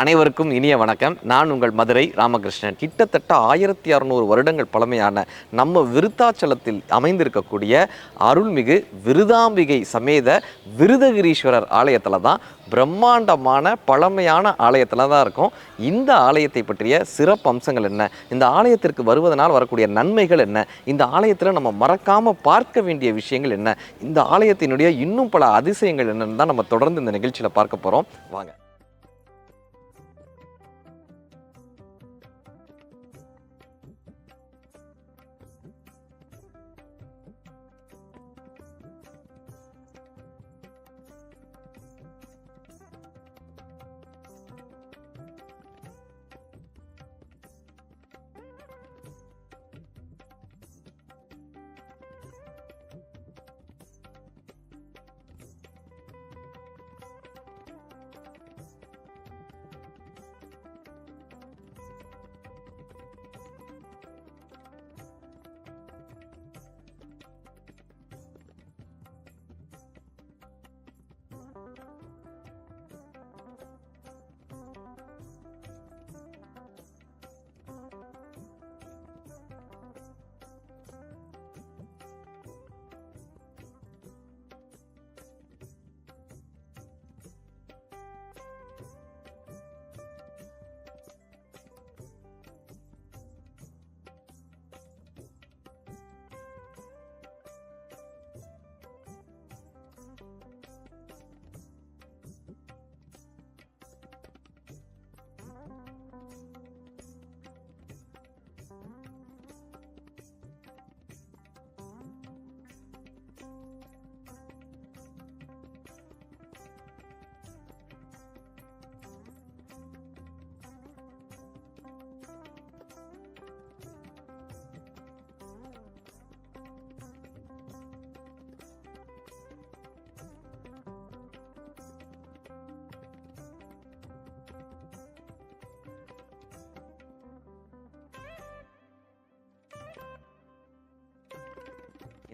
அனைவருக்கும் இனிய வணக்கம். நான் உங்கள் மதுரை ராமகிருஷ்ணன். கிட்டத்தட்ட ஆயிரத்தி அறநூறு வருடங்கள் பழமையான நம்ம விருத்தாச்சலத்தில் அமைந்திருக்கக்கூடிய அருள்மிகு விருதாம்பிகை சமேத விருதகிரீஸ்வரர் ஆலயத்தில் தான் பிரம்மாண்டமான பழமையான ஆலயத்தில் தான் இருக்கும். இந்த ஆலயத்தை பற்றிய சிறப்பு அம்சங்கள் என்ன? இந்த ஆலயத்திற்கு வருவதனால் வரக்கூடிய நன்மைகள் என்ன? இந்த ஆலயத்தில் நம்ம மறக்காமல் பார்க்க வேண்டிய விஷயங்கள் என்ன? இந்த ஆலயத்தினுடைய இன்னும் பல அதிசயங்கள் என்னன்னு தான் நம்ம தொடர்ந்து இந்த நிகழ்ச்சியில் பார்க்க போகிறோம் வாங்க.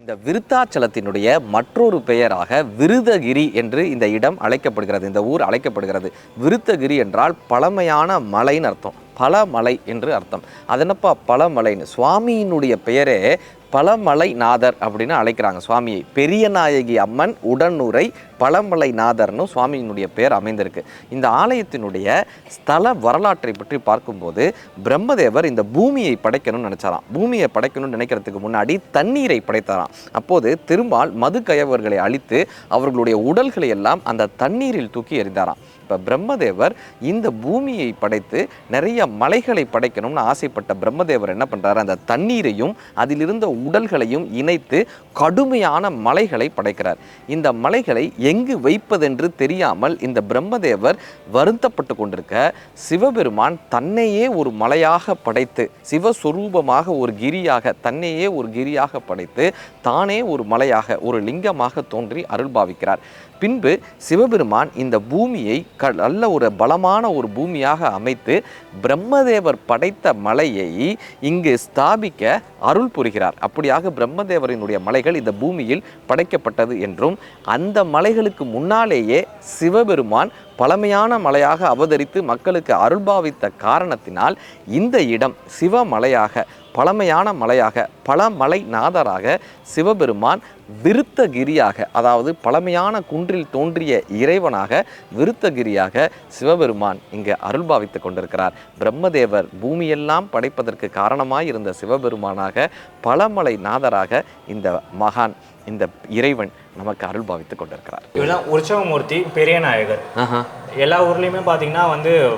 இந்த விருத்தாச்சலத்தினுடைய மற்றொரு பெயராக விருதகிரி என்று இந்த இடம் அழைக்கப்படுகிறது. இந்த ஊர் அழைக்கப்படுகிறது. விருத்தகிரி என்றால் பழமையான மலைன்னு அர்த்தம். பல மலை என்று அர்த்தம். அதனப்பா பல மலைன்னு சுவாமியினுடைய பெயரே பழமலை நாதர் அப்படின்னு அழைக்கிறாங்க சுவாமியை பெரியநாயகி அம்மன் உடனுரை பழமலை நாதர்னு சுவாமியினுடைய பெயர் அமைந்திருக்கு. இந்த ஆலயத்தினுடைய ஸ்தல வரலாற்றை பற்றி பார்க்கும்போது பிரம்மதேவர் இந்த பூமியை படைக்கணும்னு நினைச்சாராம். பூமியை படைக்கணும்னு நினைக்கிறதுக்கு முன்னாடி தண்ணீரை படைத்தாராம். அப்போது திருமால் மது கயவர்களை அழித்து அவர்களுடைய உடல்களை எல்லாம் அந்த தண்ணீரில் தூக்கி எறிந்தாராம். இப்போ பிரம்மதேவர் இந்த பூமியை படைத்து நிறைய மலைகளை படைக்கணும்னு ஆசைப்பட்ட பிரம்மதேவர் என்ன பண்ணுறாரு அந்த தண்ணீரையும் அதிலிருந்த உடல்களையும் இணைத்து கடுமையான மலைகளை படைக்கிறார். இந்த மலைகளை எங்கு வைப்பதென்று தெரியாமல் இந்த பிரம்மதேவர் வருத்தப்பட்டு கொண்டிருக்க சிவபெருமான் தன்னையே ஒரு மலையாக படைத்து சிவஸ்வரூபமாக ஒரு கிரியாக தன்னையே ஒரு கிரியாக படைத்து தானே ஒரு மலையாக ஒரு லிங்கமாக தோன்றி அருள்பாவிக்கிறார். பின்பு சிவபெருமான் இந்த பூமியை க நல்ல ஒரு பலமான ஒரு பூமியாக அமைத்து பிரம்மதேவர் படைத்த மலையை இங்கு ஸ்தாபிக்க அருள் புரிகிறார். அப்படியாக பிரம்மதேவரினுடைய மலைகள் இந்த பூமியில் படைக்கப்பட்டது என்றும் அந்த மலைகளுக்கு முன்னாலேயே சிவபெருமான் பழமையான மலையாக அவதரித்து மக்களுக்கு அருள்பாவித்த காரணத்தினால் இந்த இடம் சிவமலையாக பழமையான மலையாக பழமலை நாதராக சிவபெருமான் விருத்தகிரியாக அதாவது பழமையான குன்றில் தோன்றிய இறைவனாக விருத்தகிரியாக சிவபெருமான் இங்கு அருள்பாவித்து கொண்டிருக்கிறார். பிரம்மதேவர் பூமியெல்லாம் படைப்பதற்கு காரணமாய் இருந்த சிவபெருமானாக பழமலை நாதராக இந்த மகான் இந்த இறைவன் நமக்கு அருள்பாவித்து கொண்டிருக்கிறார். இவர்தான் உற்சவமூர்த்தி பெரிய நாயகர். எல்லா ஊர்லேயுமே பார்த்தீங்கன்னா வந்து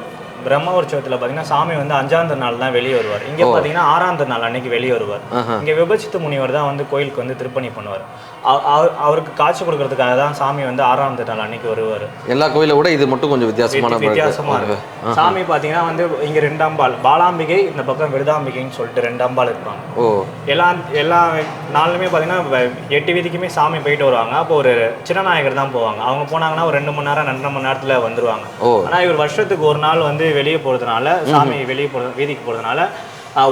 பிரம்ம உற்சவத்தில் பார்த்தீங்கன்னா சாமி வந்து அஞ்சாம் நாள் தான் வெளியே வருவார். இங்கே பார்த்தீங்கன்னா ஆறாம் நாள் அன்னைக்கு வெளியே வருவார். இங்கே விபச்சித்து முனிவர் தான் வந்து கோயிலுக்கு வந்து திருப்பணி பண்ணுவார். அவ- அவ- அவருக்கு காட்சி கொடுக்கறதுக்காக தான் சாமி வந்து ஆறாம் நாள் அன்னைக்கு வருவார். எல்லா கோயிலை விட இது மட்டும் கொஞ்சம் வித்தியாசமான வித்தியாசமா இருக்கு. சாமி பார்த்தீங்கன்னா வந்து இங்கே ரெண்டாம்பாள் பாலாம்பிகை இந்த பக்கம் விருதாம்பிகைன்னு சொல்லிட்டு ரெண்டாம்பாள் இருப்பாங்க. ஓ. எல்லா எல்லா நாளுமே பார்த்தீங்கன்னா எட்டு வீதிக்குமே சாமி போயிட்டு வருவாங்க. அப்போ ஒரு சின்னநாயகர் தான் போவாங்க. அவங்க போனாங்கன்னா ஒரு ரெண்டு மணி நேரம் ரெண்டரை மணி நேரத்தில் வந்துருவாங்க. ஆனால் இவர் வருஷத்துக்கு ஒரு நாள் வந்து வெளியே போகிறதுனால சாமி வெளியே போகிறது வீதிக்கு போகிறதுனால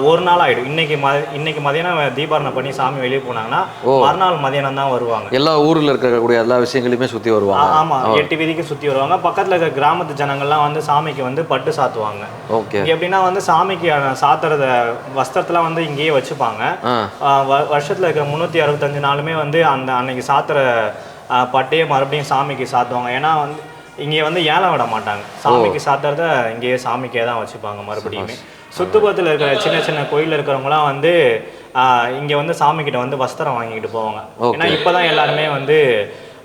ஒரு நாள் ஆயிடும். இன்னைக்கு ம இன்னைக்கு மதியானம் தீபாரணை பண்ணி சாமி வெளியே போனாங்கன்னா மறுநாள் மதியானம் தான் வருவாங்க. எல்லா ஊர்ல இருக்கக்கூடிய எல்லா விஷயங்களையுமே சுத்தி வருவாங்க. ஆமா. எட்டு வீதிக்கு சுத்தி வருவாங்க. பக்கத்துல இருக்க கிராமத்து ஜனங்கள்லாம் வந்து சாமிக்கு வந்து பட்டு சாத்துவாங்க. ஓகே. எப்படின்னா வந்து சாமிக்கு சாத்துறத வஸ்திரத்தெல்லாம் வந்து இங்கேயே வச்சுப்பாங்க. வருஷத்துல இருக்கிற முந்நூற்றி அறுபத்தஞ்சு நாளுமே வந்து அந்த அன்னைக்கு சாத்துற பட்டையே மறுபடியும் சாமிக்கு சாத்துவாங்க. ஏன்னா வந்து இங்கே வந்து ஏலம் விட மாட்டாங்க. சாமிக்கு சாத்துறத இங்கேயே சாமிக்கே தான் வச்சுப்பாங்க மறுபடியுமே. சுத்துப்பத்தில் இருக்கிற சின்ன சின்ன கோயிலில் இருக்கிறவங்களாம் வந்து இங்க வந்து சாமிக்கிட்ட வந்து வஸ்திரம் வாங்கிக்கிட்டு போவாங்க. ஏன்னா இப்போதான் எல்லாருமே வந்து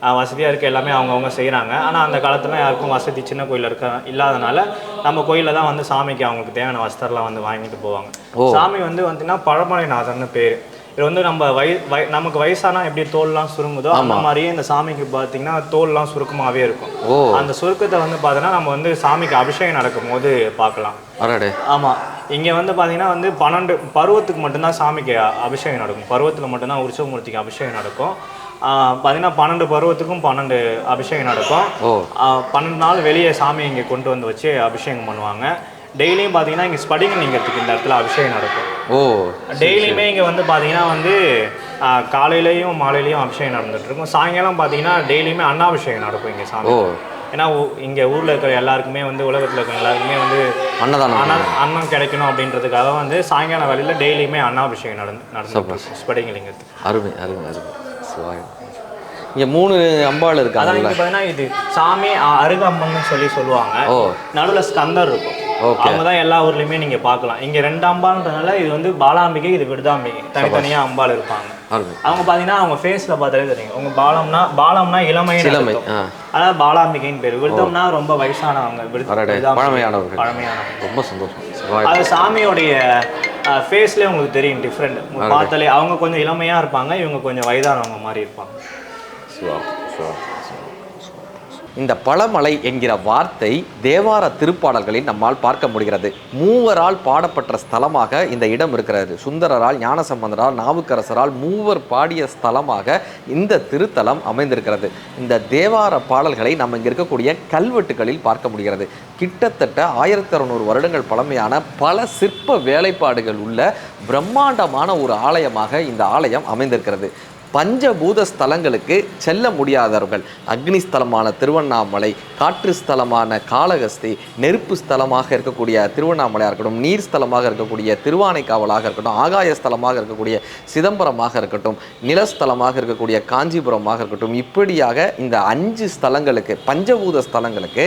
ஆஹ், வசதியா இருக்க எல்லாமே அவங்கவுங்க செய்றாங்க. ஆனா அந்த காலத்துல யாருக்கும் வசதி சின்ன கோயில் இருக்க இல்லாதனால நம்ம கோயில்ல தான் வந்து சாமிக்கு அவங்களுக்கு தேவையான வஸ்திரம்லாம் வந்து வாங்கிட்டு போவாங்க. சாமி வந்து பார்த்தீங்கன்னா பழமலைநாதர்னு பேர். இது வந்து நம்ம வய வய நமக்கு வயசானா எப்படி தோல்லாம் சுருங்குதோ அந்த மாதிரியே இந்த சாமிக்கு பார்த்தீங்கன்னா தோல்லாம் சுருக்கமாவே இருக்கும். அந்த சுருக்கத்தை வந்து பார்த்தீங்கன்னா நம்ம வந்து சாமிக்கு அபிஷேகம் நடக்கும்போது பார்க்கலாம் அடடே. ஆமா. இங்க வந்து பாத்தீங்கன்னா வந்து பன்னெண்டு பருவத்துக்கு மட்டும்தான் சாமிக்கு அபிஷேகம் நடக்கும். பருவத்துல மட்டும்தான் உற்சவமூர்த்திக்கு அபிஷேகம் நடக்கும். ஆஹ் பாத்தீங்கன்னா பன்னெண்டு பருவத்துக்கும் பன்னெண்டு அபிஷேகம் நடக்கும். பன்னெண்டு நாள் வெளியே சாமி இங்க கொண்டு வந்து வச்சு அபிஷேகம் பண்ணுவாங்க. டெய்லியும் பாத்தீங்கன்னா இங்க ஸ்படிகம் லிங்கத்துக்கு இந்த இடத்துல அபிஷேகம் நடக்கும். ஓ டெய்லியுமே இங்கே வந்து பார்த்தீங்கன்னா வந்து காலையிலயும் மாலையிலயும் அபிஷேகம் நடந்துட்டு இருக்கும் சாயங்காலம் பார்த்தீங்கன்னா டெய்லியுமே அன்னாபிஷேகம் நடக்கும் இங்கே சாமி. ஏன்னா இங்க ஊர்ல இருக்கிற எல்லாருக்குமே வந்து உலகத்துல இருக்கிற எல்லாருக்குமே வந்து அன்னதானம் அன்னம் அன்னம் கிடைக்கணும் அப்படின்றதுக்காக வந்து சாயங்கால வேலையில டெய்லியுமே அன்னாபிஷேகம் நடந்து நடந்து ஸ்படிகலிங்கத்துக்கு அருமை அருமை அருமை. இங்க மூணு அம்பாள் அதான் இருக்காங்கல்ல. இங்க பார்த்தீங்கன்னா இது சாமி அருகம்பன்னு சொல்லி சொல்லுவாங்க. நடுவுல ஸ்கந்தர் இருக்கும். அவங்க தான் எல்லா ஊர்லயுமே நீங்க பார்க்கலாம். இங்க ரெண்டு அம்பான்றதுனால இது வந்து பாலாம்பிகை இது விருதாம்பிகை. தனித்தனியா அம்பாள் இருப்பாங்க. அவங்க பாத்தீங்கன்னா அவங்க ஃபேஸ்ல பார்த்தாலே தெரியும். உங்க பாலம்னா பாலம்னா இளமை இளமை அதாவது பாலாம்பிகைன்னு பேர். விருதம்னா ரொம்ப வயசானவங்க. பழமையானவர்கள். பழமையானவங்க. ரொம்ப சந்தோஷம். அது சாமியோடைய ஃபேஸ்லேயே உங்களுக்கு தெரியும் டிஃப்ரெண்ட் பார்த்தாலே அவங்க கொஞ்சம் இளமையா இருப்பாங்க இவங்க கொஞ்சம் வயதானவங்க மாதிரி இருப்பாங்க. இந்த பழமலை என்கிற வார்த்தை தேவார திருப்பாடல்களில் நம்மால் பார்க்க முடிகிறது. மூவரால் பாடப்பட்ட ஸ்தலமாக இந்த இடம் இருக்கிறது. சுந்தரரால் ஞானசம்பந்தரால் நாவுக்கரசரால் மூவர் பாடிய ஸ்தலமாக இந்த திருத்தலம் அமைந்திருக்கிறது. இந்த தேவார பாடல்களை நம்ம இங்கே இருக்கக்கூடிய கல்வெட்டுகளில் பார்க்க முடிகிறது. கிட்டத்தட்ட ஆயிரத்தி அறுநூறு வருடங்கள் பழமையான பல சிற்ப வேலைப்பாடுகள் உள்ள பிரம்மாண்டமான ஒரு ஆலயமாக இந்த ஆலயம் அமைந்திருக்கிறது. பஞ்சபூத ஸ்தலங்களுக்கு செல்ல முடியாதவர்கள். அக்னி ஸ்தலமான திருவண்ணாமலை காற்று ஸ்தலமான காளகஸ்தி நெருப்பு ஸ்தலமாக இருக்கக்கூடிய திருவண்ணாமலையாக இருக்கட்டும் நீர் ஸ்தலமாக இருக்கக்கூடிய திருவானைக்காவலாக இருக்கட்டும் ஆகாய ஸ்தலமாக இருக்கக்கூடிய சிதம்பரமாக இருக்கட்டும் நிலஸ்தலமாக இருக்கக்கூடிய காஞ்சிபுரமாக இருக்கட்டும் இப்படியாக இந்த அஞ்சு ஸ்தலங்களுக்கு பஞ்சபூத ஸ்தலங்களுக்கு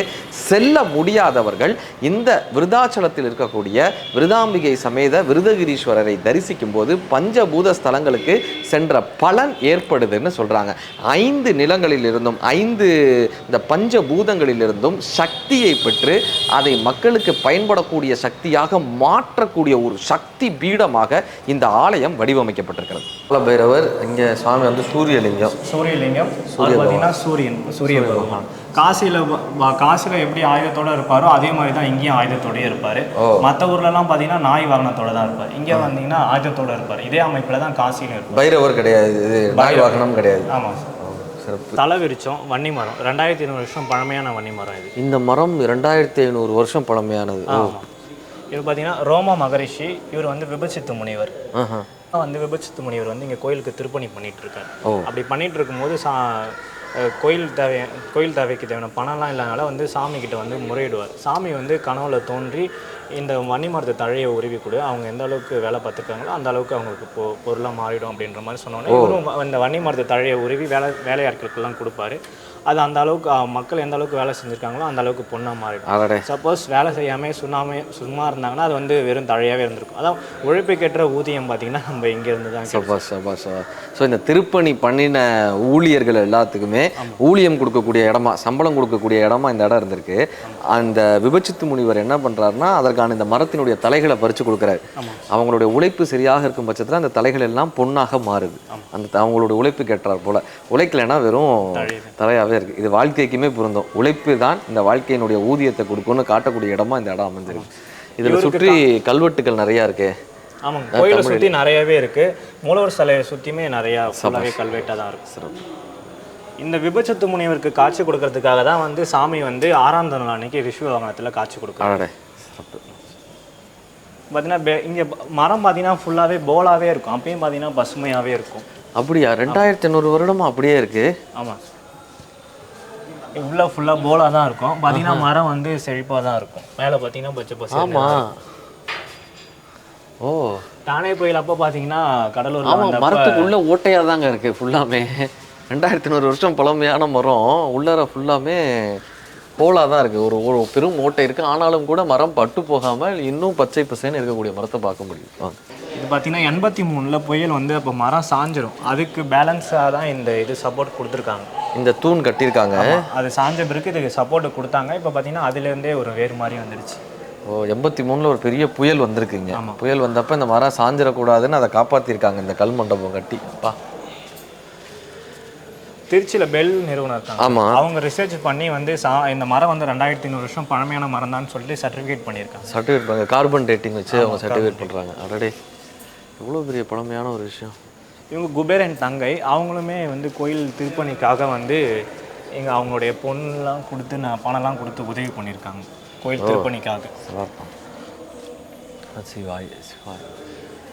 செல்ல முடியாதவர்கள் இந்த விருதாச்சலத்தில் இருக்கக்கூடிய விருதாம்பிகை சமேத விருதகிரீஸ்வரரை தரிசிக்கும் போது பஞ்சபூத ஸ்தலங்களுக்கு சென்ற பலன் ஏற்படுதுன்னு சொல்றாங்க. ஐந்து நிலங்களில் இருந்தும் ஐந்து இந்த பஞ்சபூதங்களில் இருந்தும் சக்தியை பெற்று அதை மக்களுக்கு பயன்படக்கூடிய சக்தியாக மாற்றக்கூடிய ஒரு சக்தி பீடமாக இந்த ஆலயம் வடிவமைக்கப்பட்டிருக்கிறது. பைரவர் இங்கே சுவாமி வந்து சூரியலிங்கம். சூரியலிங்கம் சூரியன் சூரிய பகவான். காசியில காசியில எப்படி ஆயுதத்தோட இருப்பாரோ அதே மாதிரி தான் இங்கேயும் ஆயுதத்தோடயே இருப்பாரு. மற்ற ஊர்லலாம் பார்த்தீங்கன்னா நாய் வாகனத்தோட தான் இருப்பார். இங்கே வந்தீங்கன்னா ஆயுதத்தோட இருப்பார். இதே அமைப்புல தான் காசியிலும் இருப்பார். பைரவர் கிடையாது இது நாய் வாகனம் கிடையாது. ஆமாம் சிறப்பு. தலை விரிச்சோம் வன்னி மரம். ரெண்டாயிரத்தி ஐநூறு வருஷம் பழமையான வன்னி மரம் இது. இந்த மரம் ரெண்டாயிரத்தி ஐநூறு வருஷம் பழமையானது. ஆமாம் இது பார்த்தீங்கன்னா ரோம மகரிஷி இவர் வந்து விபச்சித்து முனிவர். வந்து விபச்சித்து முனிவர் வந்து இங்கே கோயிலுக்கு திருப்பணி பண்ணிட்டு இருக்காரு. அப்படி பண்ணிட்டு இருக்கும்போது சா கோயில் தேவை கோயில் தேவைக்கு தேவையான பணம்லாம் இல்லாதனால வந்து சாமி கிட்ட வந்து முறையிடுவார். சாமி வந்து கனவுல தோன்றி இந்த வன்னி மரத்தை தழையை உருவி கொடு. அவங்க எந்த அளவுக்கு வேலை பார்த்துருக்காங்களோ அந்த அளவுக்கு அவங்களுக்கு பொ பொருளாக மாறிடும் அப்படின்ற மாதிரி சொன்னோன்னே இவரும் இந்த வன்னி மரத்தை தழையை உருவி வேலை வேலையாட்களுக்கெல்லாம் கொடுப்பாரு. அது அந்த அளவுக்கு மக்கள் எந்த அளவுக்கு வேலை செஞ்சுருக்காங்களோ அந்த அளவுக்கு பொண்ணாக மாறிடும். சப்போஸ் வேலை செய்யாமல் சுண்ணாமே சும்மா இருந்தாங்கன்னா அது வந்து வெறும் தழையாகவே இருந்திருக்கும். அதான் உழைப்புக்கேற்ற ஊதியம் பார்த்தீங்கன்னா நம்ம இங்கேருந்து தான். சபாஷ் சபாஷ் ஸோ இந்த திருப்பணி பண்ணின ஊழியர்கள் எல்லாத்துக்குமே ஊழியம் கொடுக்கக்கூடிய இடமா சம்பளம் கொடுக்கக்கூடிய இடமா இந்த இடம் இருந்திருக்கு. அந்த விபச்சித்து முனிவர் என்ன பண்றாருன்னா அதற்கான இந்த மரத்தினுடைய தலைகளை பறித்து கொடுக்குறாரு. அவங்களுடைய உழைப்பு சரியாக இருக்கும் பட்சத்தில் அந்த தலைகள் எல்லாம் பொன்னாக மாறுது. அந்த அவங்களுடைய உழைப்பு கேட்டார் போல. உழைக்கலைன்னா வெறும் தலையாகவே இருக்கு. இது வாழ்க்கைக்குமே பொருந்தும். உழைப்பு தான் இந்த வாழ்க்கையினுடைய ஊதியத்தை கொடுக்கும்னு காட்டக்கூடிய இடமா இந்த இடம் அமைஞ்சிருக்கு. இதில் சுற்றி கல்வெட்டுகள் நிறையா இருக்கே. ஆமாங்க. கோயிலை சுற்றி நிறையவே இருக்கு. மூலவர் சிலையை சுற்றியுமே நிறையா ஃபுல்லாகவே கல்வெட்டாக தான் இருக்கு. சிறப்பு. இந்த விபச்சத்து முனிவருக்கு காட்சி கொடுக்கறதுக்காக தான் வந்து சாமி வந்து ஆறாம் நாள் அன்னைக்கு ரிஷி வாகனத்தில் காட்சி சிறப்பு. பார்த்தீங்கன்னா இங்க மரம் பார்த்தீங்கன்னா ஃபுல்லாவே போலாவே இருக்கும். அப்பயும் பார்த்தீங்கன்னா பசுமையாவே இருக்கும். அப்படியா? ரெண்டாயிரத்தி ஐநூறு வருடமா அப்படியே இருக்கு. ஆமா. உள்ள ஃபுல்லா போலா தான் இருக்கும். பார்த்தீங்கன்னா மரம் வந்து செழிப்பா தான் இருக்கும். மேலே பார்த்தீங்கன்னா பச்சை பசு ஆமா. ஓ. தானே புயல் அப்போ பார்த்தீங்கன்னா கடலூர்ல ஆமா வந்தப்ப மரத்துக்கு உள்ள ஓட்டையா தாங்க இருக்கு ஃபுல்லாமே ரெண்டாயிரத்தி ஐநூறு வருஷம் பழமையான மரம். உள்ளர ஃபுல்லாமே போலா தான் இருக்கு. ஒரு ஒரு பெரும் ஓட்டை இருக்கு. ஆனாலும் கூட மரம் பட்டு போகாமல் இன்னும் பச்சை பசேன்னு இருக்கக்கூடிய மரத்தை பார்க்க முடியும். வாங்க. இது பார்த்தீங்கன்னா எண்பத்தி மூணில் புயல் வந்து அப்போ மரம் சாஞ்சிரும். அதுக்கு பேலன்ஸாக தான் இந்த இது சப்போர்ட் கொடுத்துருக்காங்க. இந்த தூண் கட்டியிருக்காங்க. அது சாஞ்ச பிறகு இதுக்கு சப்போர்ட் கொடுத்தாங்க. இப்போ பார்த்தீங்கன்னா அதுலேருந்தே ஒரு வேறு மாதிரி வந்துடுச்சு ஓ எண்பத்தி மூணுல ஒரு பெரிய புயல் வந்திருக்குங்க. புயல் வந்தப்ப இந்த மரம் சாஞ்சிடக்கூடாதுன்னு அதை காப்பாத்திருக்காங்க இந்த கல் மண்டபம் கட்டி. பா. திருச்சியில் பெல் நிறுவனம் இருக்காங்க. ஆமா. அவங்க ரிசர்ச் பண்ணி வந்து சா இந்த மரம் வந்து ரெண்டாயிரத்தி ஐநூறு வருஷம் பழமையான மரம் தான் சொல்லிட்டு சர்டிஃபிகேட் பண்ணியிருக்காங்க. சர்டிஃபிகேட் பண்ணுங்க கார்பன் டேட்டிங் வச்சு அவங்க சர்டிஃபிகேட் பண்றாங்க. அடடே எவ்வளோ பெரிய பழமையான ஒரு விஷயம். இவங்க குபேரன் தங்கை அவங்களுமே வந்து கோயில் திருப்பணிக்காக வந்து இங்கே அவங்களுடைய பொண்ணுலாம் கொடுத்து நான் பணம்லாம் கொடுத்து உதவி பண்ணியிருக்காங்க. கோயில் திருப்பணிக்காக. சிவாய் சிவாய்.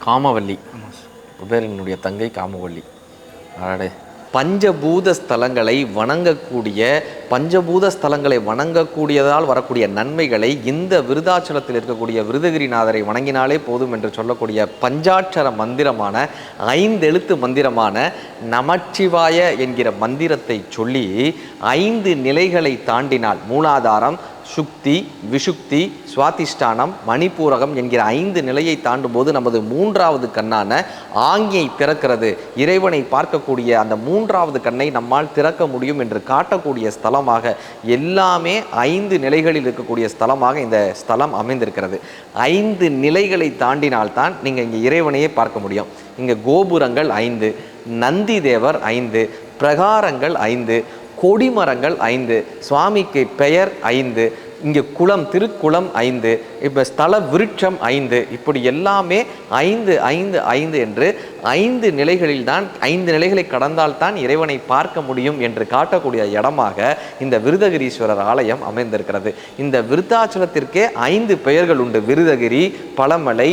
காமவல்லி. குபேரனுடைய தங்கை காமவல்லி. அடடே. பஞ்சபூத ஸ்தலங்களை வணங்கக்கூடிய பஞ்சபூத ஸ்தலங்களை வணங்கக்கூடியதால் வரக்கூடிய நன்மைகளை இந்த விருதாச்சலத்தில் இருக்கக்கூடிய விருதகிரிநாதரை வணங்கினாலே போதும் என்று சொல்லக்கூடிய பஞ்சாட்சர மந்திரமான ஐந்தெழுத்து மந்திரமான நமச்சிவாய என்கிற மந்திரத்தை சொல்லி ஐந்து நிலைகளை தாண்டினால் மூலாதாரம் சுக்தி விஷுக்தி சுவாதிஷ்டானம் மணிப்பூரகம் என்கிற ஐந்து நிலையை தாண்டும் போது நமது மூன்றாவது கண்ணான ஆங்கியை திறக்கிறது இறைவனை பார்க்கக்கூடிய அந்த மூன்றாவது கண்ணை நம்மால் திறக்க முடியும் என்று காட்டக்கூடிய ஸ்தலமாக எல்லாமே ஐந்து நிலைகளில் இருக்கக்கூடிய ஸ்தலமாக இந்த ஸ்தலம் அமைந்திருக்கிறது. ஐந்து நிலைகளை தாண்டினால்தான் நீங்கள் இங்கே இறைவனையே பார்க்க முடியும். இங்கே கோபுரங்கள் ஐந்து நந்தி தேவர் ஐந்து பிரகாரங்கள் ஐந்து கொடிமரங்கள் ஐந்து சுவாமிக்கு பெயர் ஐந்து இங்கே குளம் திருக்குளம் ஐந்து இப்போ ஸ்தல விருட்சம் ஐந்து இப்படி எல்லாமே ஐந்து ஐந்து ஐந்து என்று ஐந்து நிலைகளில் தான் ஐந்து நிலைகளை கடந்தால்தான் இறைவனை பார்க்க முடியும் என்று காட்டக்கூடிய இடமாக இந்த விருதகிரீஸ்வரர் ஆலயம் அமைந்திருக்கிறது. இந்த விருத்தாச்சலத்திற்கே ஐந்து பெயர்கள் உண்டு. விருதகிரி பழமலை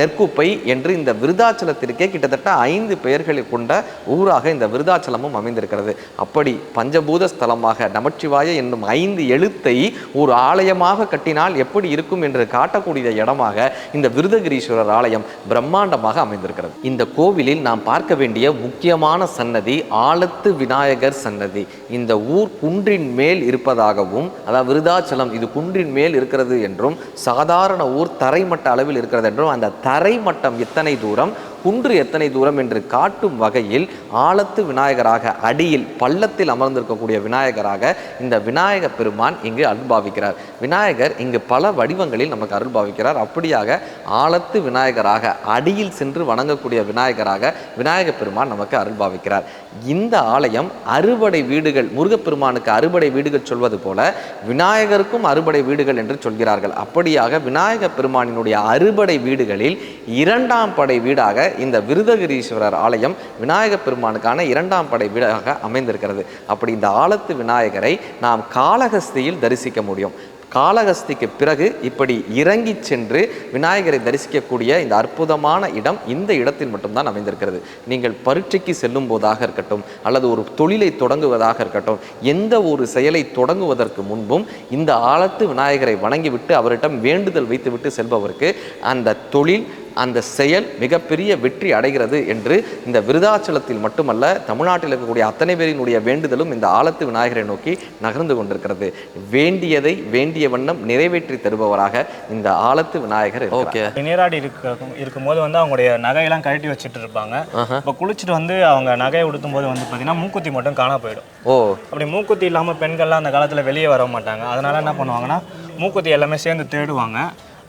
தெற்குப்பை என்று இந்த விருதாச்சலத்திற்கே கிட்டத்தட்ட ஐந்து பெயர்களை கொண்ட ஊராக இந்த விருதாச்சலமும் அமைந்திருக்கிறது. அப்படி பஞ்சபூத ஸ்தலமாக நமச்சிவாய என்னும் ஐந்து எழுத்தை ஒரு ஆலயமாக கட்டினால் எப்படி இருக்கும் என்று காட்டக்கூடிய இடமாக இந்த விருதகிரீஸ்வரர் ஆலயம் பிரம்மாண்டமாக அமைந்திருக்கிறது. இந்த கோவிலில் நாம் பார்க்க வேண்டிய முக்கியமான சன்னதி ஆலத்து விநாயகர் சன்னதி. இந்த ஊர் குன்றின் மேல் இருப்பதாகவும் அதாவது விருதாச்சலம் இது குன்றின் மேல் இருக்கிறது என்றும் சாதாரண ஊர் தரைமட்ட அளவில் இருக்கிறது என்றும் அந்த தரைமட்டம் எத்தனை தூரம்? குன்று எத்தனை தூரம் என்று காட்டும் வகையில் ஆழத்து விநாயகராக அடியில் பள்ளத்தில் அமர்ந்திருக்கக்கூடிய விநாயகராக இந்த விநாயக பெருமான் இங்கு அருள்பாவிக்கிறார் விநாயகர் இங்கு பல வடிவங்களில் நமக்கு அருள்பாவிக்கிறார் அப்படியாக ஆழத்து விநாயகராக அடியில் சென்று வணங்கக்கூடிய விநாயகராக விநாயக பெருமான் நமக்கு அருள்பாவிக்கிறார் இந்த ஆலயம் அறுபடை வீடுகள் முருகப்பெருமானுக்கு அறுபடை வீடுகள் சொல்வது போல விநாயகருக்கும் அறுபடை வீடுகள் என்று சொல்கிறார்கள். அப்படியாக விநாயக பெருமானினுடைய அறுபடை வீடுகளில் இரண்டாம் படை வீடாக இந்த விருதகிரீஸ்வரர் ஆலயம் விநாயக பெருமானுக்கான இரண்டாம் படை வீடாக அமைந்திருக்கிறது. அப்படி இந்த ஆலத்து விநாயகரை நாம் காளஹஸ்தியில் தரிசிக்க முடியும். காளஹஸ்திக்கு பிறகு இப்படி இறங்கி சென்று விநாயகரை தரிசிக்கக்கூடிய இந்த அற்புதமான இடம் இந்த இடத்தில் மட்டும்தான் அமைந்திருக்கிறது. நீங்கள் பரீட்சைக்கு செல்லும் போதாக இருக்கட்டும் அல்லது ஒரு தொழிலை தொடங்குவதாக இருக்கட்டும் எந்த ஒரு செயலை தொடங்குவதற்கு முன்பும் இந்த ஆழத்து விநாயகரை வணங்கிவிட்டு அவரிடம் வேண்டுதல் வைத்துவிட்டு செல்பவருக்கு அந்த தொழில் அந்த செயல் மிகப்பெரிய வெற்றி அடைகிறது என்று இந்த விருதாச்சலத்தில் மட்டுமல்ல தமிழ்நாட்டில் இருக்கக்கூடிய அத்தனை பேரினுடைய வேண்டுதலும் இந்த ஆலத்து விநாயகரை நோக்கி நகர்ந்து கொண்டிருக்கிறது. வேண்டியதை வேண்டிய வண்ணம் நிறைவேற்றி தருபவராக இந்த ஆலத்து விநாயகர் ஓகே. நீராடி இருக்க இருக்கும்போது வந்து அவங்களுடைய நகையெல்லாம் கழட்டி வச்சுட்டு இருப்பாங்க. இப்போ குளிச்சுட்டு வந்து அவங்க நகையை உடுத்தும் போது வந்து பார்த்தீங்கன்னா மூக்குத்தி மட்டும் காண போயிடும். ஓ. அப்படி மூக்குத்தி இல்லாமல் பெண்கள்லாம் அந்த காலத்தில் வெளியே வர மாட்டாங்க. அதனால என்ன பண்ணுவாங்கன்னா மூக்குத்தி எல்லாமே சேர்ந்து தேடுவாங்க.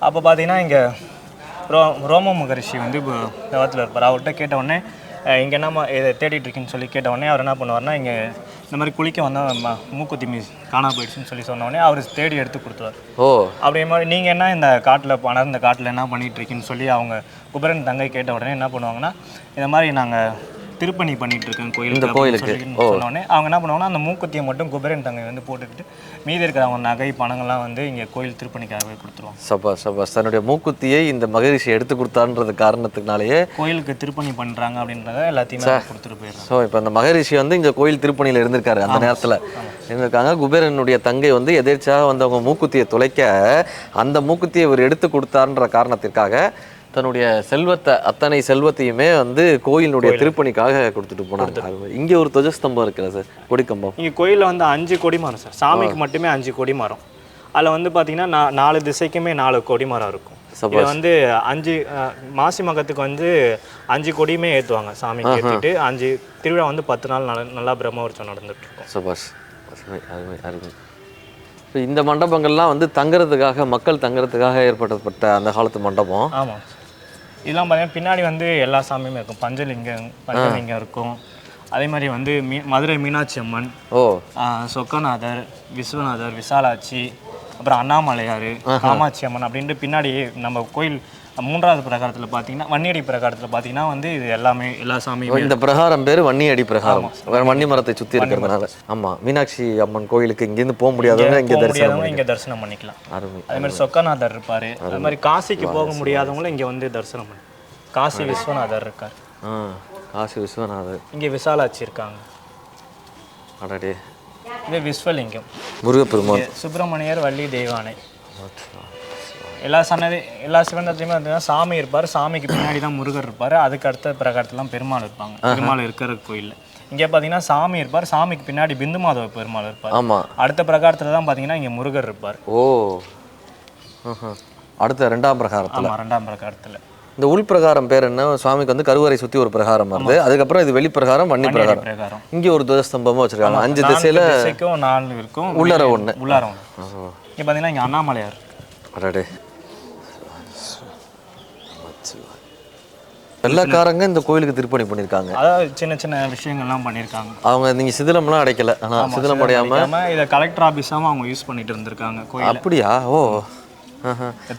அப்போ பார்த்தீங்கன்னா இங்கே ரோ ரோம மகரிஷி வந்து இப்போ தவத்தில் இருப்பார். அவர்கிட்ட கேட்ட உடனே இங்கே என்னம்மா இதை தேடிட்டு இருக்கீன்னு சொல்லி கேட்ட உடனே அவர் என்ன பண்ணுவார்னா இங்கே இந்த மாதிரி குளிக்க வந்தால் ம- மூக்குத்தி மிஸ் காணா போயிடுச்சுன்னு சொல்லி சொன்ன உடனே அவர் தேடி எடுத்து கொடுத்துருவார். ஓ. அப்படியே மாதிரி நீங்கள் என்ன இந்த காட்டில் பணம் இந்த காட்டில் என்ன பண்ணிட்டு இருக்கீன்னு சொல்லி அவங்க குபரன் தங்கை கேட்ட உடனே என்ன பண்ணுவாங்கன்னா இந்த மாதிரி நாங்கள் திருப்பணி பண்ணிட்டு இருக்கேன் கோயில் இந்த கோயிலுக்கு. சொன்னோடனே அவங்க என்ன பண்ணுவாங்கன்னா அந்த மூக்குத்தியை மட்டும் குபேரன் தங்கை வந்து போட்டுக்கிட்டு மீதி இருக்கிற அவங்க நகை பணங்கள்லாம் வந்து இங்கே கோயில் திருப்பணிக்காகவே கொடுத்துருவாங்க. சபா சபா தன்னுடைய மூக்குத்தியை இந்த மகரிஷி எடுத்து கொடுத்தான்றது காரணத்துக்குனாலேயே கோயிலுக்கு திருப்பணி பண்ணுறாங்க அப்படின்றத எல்லாத்தையுமே கொடுத்துட்டு போயிடுறாங்க. ஸோ இப்போ அந்த மகரிஷி வந்து இங்கே கோயில் திருப்பணியில் இருந்திருக்காரு அந்த நேரத்தில். இருந்திருக்காங்க. குபேரனுடைய தங்கை வந்து எதேர்ச்சியாக வந்து அவங்க மூக்குத்தியை துளைக்க அந்த மூக்குத்தியை இவர் எடுத்து கொடுத்தாருன்ற காரணத்திற்காக தன்னுடைய செல்வத்தை அத்தனை செல்வத்தையுமே வந்து கோயிலினுடைய திருப்பணிக்காக கொடுத்துட்டு போனாங்க. இங்கே ஒரு துவஜஸ்தம்பம் இருக்குல்ல சார்? கொடிக்கம்பம். இங்கே கோயிலில் வந்து அஞ்சு கொடி மரம் சார். சாமிக்கு மட்டுமே அஞ்சு கொடி மரம். அதில் வந்து பார்த்தீங்கன்னா நா நாலு திசைக்குமே நாலு கொடி மரம் இருக்கும். இது வந்து அஞ்சு மாசி மகத்துக்கு வந்து அஞ்சு கொடியுமே ஏற்றுவாங்க சாமிக்கு ஏற்றிட்டு. அஞ்சு திருவிழா வந்து பத்து நாள் நல்ல நல்லா பிரம்மோற்சவம் நடந்துட்டு இருக்கும் சபாஷ் அருமை இந்த மண்டபங்கள்லாம் வந்து தங்குறதுக்காக மக்கள் தங்குறதுக்காக ஏற்படுத்தப்பட்ட அந்த காலத்து மண்டபம். ஆமாம். இதெல்லாம் பார்த்தீங்கன்னா பின்னாடி வந்து எல்லா சாமியுமே இருக்கும். பஞ்சலிங்கம் பஞ்சலிங்கம் இருக்கும். அதே மாதிரி வந்து மீ மதுரை மீனாட்சி அம்மன் ஓ. சொக்கநாதர் விஸ்வநாதர் விசாலாட்சி அப்புறம் அண்ணாமலையார் காமாட்சி அம்மன் அப்படின்ட்டு பின்னாடி நம்ம கோயில் மூன்றாவது பிரகாரத்தில் பார்த்தீங்கன்னா வன்னியடி பிரகாரத்தில் பார்த்தீங்கன்னா வந்து இது எல்லாமே எல்லா சாமியுமே இந்த பிரகாரம் பேர் வன்னியடி பிரகாரம். வன்னி மரத்தை சுற்றி இருக்கிறதுனால. ஆமா. மீனாட்சி அம்மன் கோயிலுக்கு இங்கேருந்து போக முடியாதவங்க இங்கே தரிசனம் இங்கே தரிசனம் பண்ணிக்கலாம். அதே மாதிரி சொக்கநாதர் இருப்பார். அதே மாதிரி காசிக்கு போக முடியாதவங்களும் இங்கே வந்து தரிசனம் பண்ணி காசி விஸ்வநாதர் இருக்கார். ஆ காசி விஸ்வநாதர். இங்கே விசாலாட்சி இருக்காங்க. அடடே. இது விஸ்வலிங்கம். முருகப்பெருமான். சுப்பிரமணியர் வள்ளி தெய்வானை எல்லா சன்னதி எல்லா சிவந்தத்துலையுமே பார்த்தீங்கன்னா சாமி இருப்பார். சாமிக்கு பின்னாடி தான் முருகர் இருப்பார். அதுக்கு அடுத்த பிரகாரத்துலாம் பெருமாள் இருப்பாங்க. பெருமாள் இருக்கிற கோயிலில். இங்கே பார்த்தீங்கன்னா சாமி இருப்பார். சாமிக்கு பின்னாடி பிந்து மாதவ பெருமாள் இருப்பார். ஆமா. அடுத்த பிரகாரத்தில் தான் பார்த்தீங்கன்னா இங்கே முருகர் இருப்பார். ஓ. அடுத்த ரெண்டாம் பிரகாரத்துல. ஆமாம் ரெண்டாம் பிரகாரத்தில். இந்த உள் பிரகாரம் பேர் என்ன? சுவாமிக்கு வந்து கருவறை சுத்தி ஒரு பிரகாரம் வருது. அதுக்கப்புறம் இது வெளி பிரகாரம் வன்னி பிரகாரம். இங்க ஒரு துவஸ்தம்பமும் வச்சிருக்காங்க. அஞ்சு திசையில நாலு இருக்கும். உள்ளார ஒண்ணு. உள்ளார ஒன்று இங்கே பார்த்தீங்கன்னா இங்கே அண்ணாமலையார். அடடே. வெள்ளக்காரங்க இந்த கோயிலுக்கு திருப்பணி பண்ணியிருக்காங்க அதாவது சின்ன சின்ன விஷயங்கள்லாம் பண்ணியிருக்காங்க அவங்க நீங்க சிதிலம்லாம் அடைக்கல. ஆனா சிதிலம் அடையாம பண்ணிக்காம இதை கலெக்டர் ஆஃபீஸாகவும் அவங்க யூஸ் பண்ணிட்டு இருந்திருக்காங்க கோயில். அப்படியா? ஓ.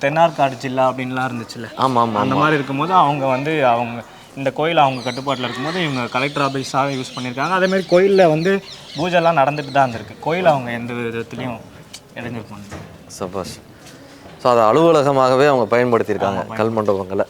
தென்னார்காடு ஜில்லா அப்படின்லாம் இருந்துச்சுல்ல. ஆமா ஆமா அந்த மாதிரி இருக்கும்போது அவங்க வந்து அவங்க இந்த கோயில் அவங்க கட்டுப்பாட்டில் இருக்கும்போது இவங்க கலெக்டர் ஆஃபீஸாக யூஸ் பண்ணியிருக்காங்க அதே மாதிரி கோயிலில் வந்து பூஜைலாம் நடந்துட்டு தான் இருந்திருக்கு. கோயில் அவங்க எந்த விதத்துலையும் இடைஞ்சல் பண்ணல. சபாஷ். ஸோ அதை அலுவலகமாகவே அவங்க பயன்படுத்தியிருக்காங்க கல் மண்டபங்களை